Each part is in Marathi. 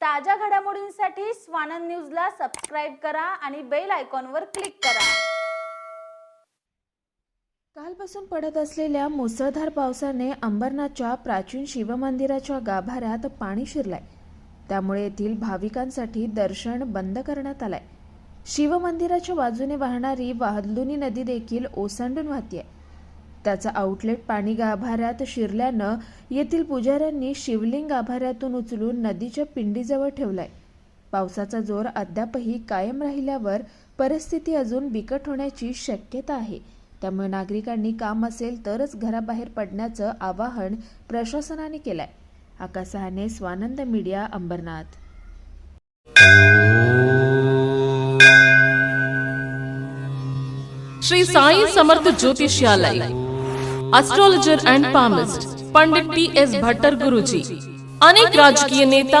ताज्या घडामोडींसाठी स्वानंद न्यूजला सबस्क्राईब करा आणि बेल आयकॉनवर क्लिक करा. कालपासून पडत असलेल्या मुसळधार पावसाने अंबरनाथच्या प्राचीन शिवमंदिराच्या गाभाऱ्यात पाणी शिरलंय. त्यामुळे येथील भाविकांसाठी दर्शन बंद करण्यात आलंय. शिवमंदिराच्या बाजूने वाहणारी वाहदलुनी नदी देखील ओसंडून वाहतीये. त्याचा आउटलेट पाणी गाभाऱ्यात शिरल्यानं येथील पुजाऱ्यांनी शिवलिंग गाभाऱ्यातून उचलून नदीच्या पिंडीजवळ ठेवलाय. पावसाचा जोर अद्यापही कायम राहिल्यावर परिस्थिती अजून बिकट होण्याची शक्यता आहे. त्यामुळे नागरिकांनी काम असेल तरच घराबाहेर पडण्याचं आवाहन प्रशासनाने केलंय. आकाशहाने Swanand media Ambarnath. Shri Sai Samarth Jyotishalaya. Astrologer and palmist Pandit T S Bhattar Guruji अनेक राजकीय नेता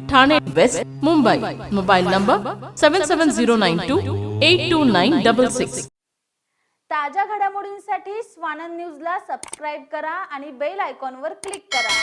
Thane west Mumbai. Mobile number seven seven zero nine two eight two nine double six ताज्या घडामोडींसाठी स्वानंद न्यूजला सबस्क्राईब करा आणि बेल आयकॉनवर क्लिक करा.